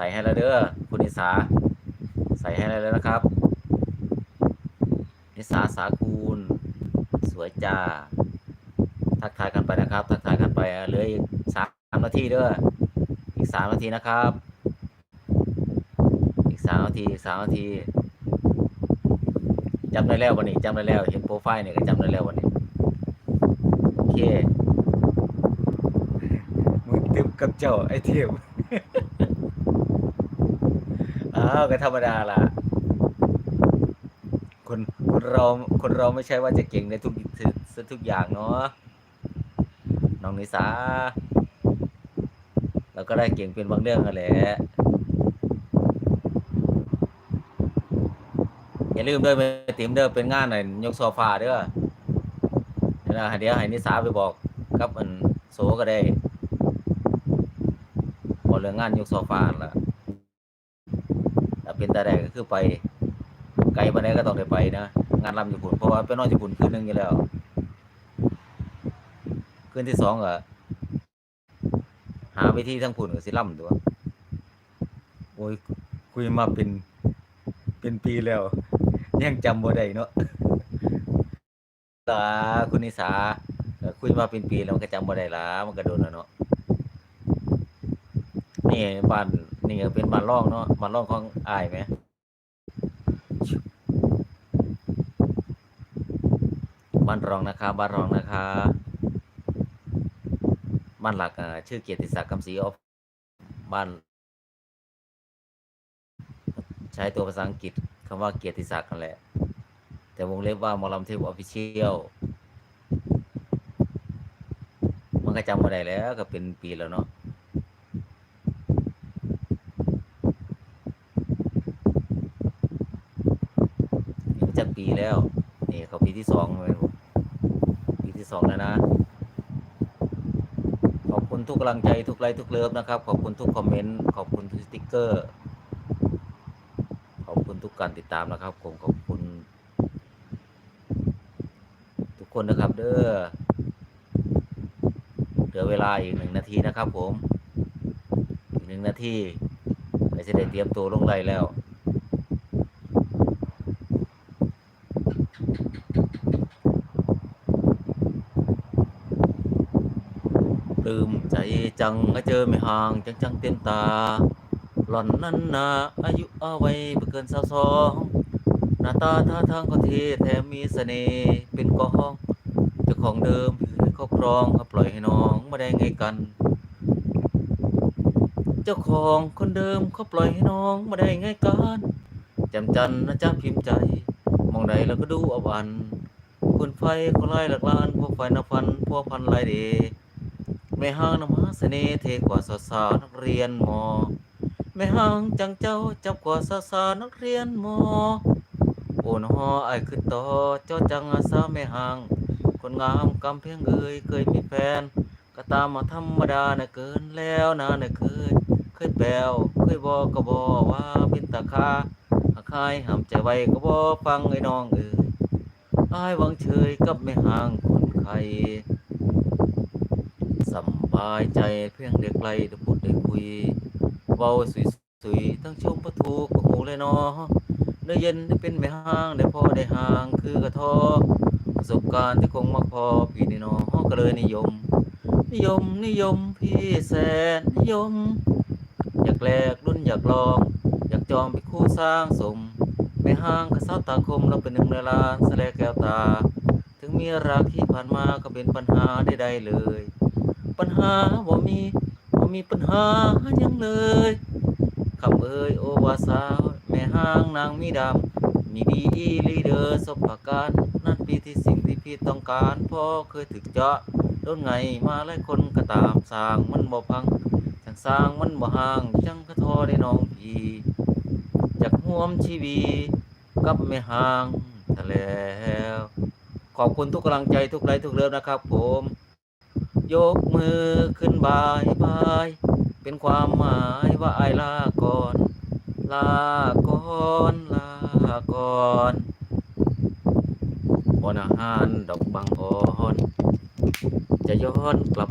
ใส่ให้แล้วเด้อคุณนิสา ใส่ให้แล้วนะครับ นิสาสาคูณสวยจ้า ทักทายกันไปนะครับ ทักทายกันไปเหลืออีกสามนาทีเด้ออีกสามนาทีนะครับ อีกสามนาทีอีกสามนาทีจำได้แล้ววันนี้จำได้แล้วเห็นโปรไฟล์เนี่ยก็จำได้แล้ววันนี้โอเคมึงติมกับเจ้าไอ้เทพอ้าวก็ธรรมดาล่ะ คนคนเราคนเราไม่ใช่ว่าจะเก่งในทุกทุกทุกอย่างเนาะน้องนิสาเราก็ได้เก่งเป็นบางเรื่องกันแหละอย่าลืมด้อไปติมเด้อเป็นงานหน่อยยกโซฟาเด้อเดี๋ยวนะเดี๋ยวให้นิสาไปบอกกับอันโซก็ได้บอกเรื่องงานยกโซฟาละ เป็นตาแดงก็คือไป ไกลมาได้ก็ต้องได้ไปนะงานรำญี่ปุ่นเพราะว่าไปนอนญี่ปุ่นคืนหนึงอยู่แล้วคืนที่สองก็หาวิธีทั้งปุ่นกับสิล่ำตัวโอ้ยคุยมาเป็นเป็นปีแล้วยังจำบ่ได้เนาะตาคุณนิสาคุยมาเป็นปีแล้วมันก็จำบ่ได้ละมันก็โดนแล้วเนาะนี่บ้าน นี่ก็เป็นบ้านร่องเนาะบ้านร่องของอายไหมบ้านรองนะคะบ้านรองนะคะบ้านหลักชื่อเกียรติศักดิ์คำศรีออฟบ้าน ใช้ตัวภาษาอังกฤษคำว่าเกียรติศักดิ์กันแหละ แต่วงเล็บว่ามอลำเทพออฟฟิเชียลมันก็จำมาได้แล้วก็เป็นปีแล้วเนาะนี่มันจะปีแล้ว นี่เขา ปีที่สองเลยปีที่สองแล้วนะ ขอบคุณทุกกำลังใจทุกไลค์ทุกเลิฟนะครับ ขอบคุณทุกคอมเมนต์ ขอบคุณทุกสติ๊กเกอร์ ขอบคุณทุกการติดตามนะครับผมขอบคุณ ทุกคนนะครับ เด้อเหลือเวลาอีกหนึ่งนาทีนะครับผม อีกหนึ่งนาทีเราจะได้เตรียมตัวลงไลน์แล้ว ป ลืมใจจังก็เจอไม่ห่างจังจังเต็มตา หล่อนนั้นนาอายุเอาไว้ไม่เกินสาวสองหน้าตาท่าทางก็เท่แถมมีเสน่ห์เป็นกองเจ้าของเดิมที่ครอบครองก็ปล่อยให้น้องมาได้ไงกัน เจ้าของคนเดิมเขาปล่อยให้น้องมาได้ไงกันจำจันนะจ๊ะพิมพ์ใจ มองใดแล้วก็ดูอวันคุณไฟก็ไล่หลักล้านพวกไฟนับพันพวกพันลายเด ไม่ห่างนำมาเสน่ห์เทกว่าสาวสาวนักเรียนมอ ไม่ห่างจังเจ้าจับกว่าสาวสาวนักเรียนมอโอ้นอไอายขึ้นต่อเจ้าจังอาสาไม่ห่าง คนงามกำเพียงเอ่ยเคยมีแฟนก็ตามมาธรรมดาน่ะเกินแล้วนะน่ะเคยเคยแปลวเคยบอกก็บอกว่าเป็นตาคาหาใครห้ามใจไว้ก็บอฟังไอ้น้องเอ่ยอายวังเฉยกับไม่ห่างคนใครายใจเพียงเด็กไกลได้พูดได้คุยเว้าสุยสุยๆทั้งชมประทูก็หูเลยนาะได้เย็นได้เป็นไม่ห่างได้พอได้ห่างคือกระทอประสบการณ์ที่คงมาพอพี่นี่นาะก็เลยนิยม นิยมนิยมพี่แสนนิยม อยากแลกรุ่นอยากลอง อยากจอมเป็นคู่สร้างสมไม่ห่างกับสาวตาคมเราเป็นหนึ่งในล้านแสลแก้วตา ถึงมีรักที่ผ่านมาก็เป็นปัญหาใดๆเลย ปัญหาบ่มีบ่มีปัญหายังเลยคำเอ่ยโอวาสาว แม่ห้างนางมีดำมีดีอีลีเดอร์สบประการนั่นปีที่สิ่งที่พี่ต้องการพ่อเคยถึกเจาะโดนไงมาหลายคนก็ตามสร้างมันบ่พังจังสร้างมันบ่ห่างจังกระทอได้น้องพี่จากห่วมชีวีกับแม่ห้างทะแล้วขอบคุณทุกกำลังใจทุกไลค์ทุกเลิฟนะครับผม ยกมือขึ้นบายบาย เป็นความหมายว่าไอลาก่อน ลาก่อนลาก่อนบนอาหารดอกบางอ่อนจะย้อนกลับ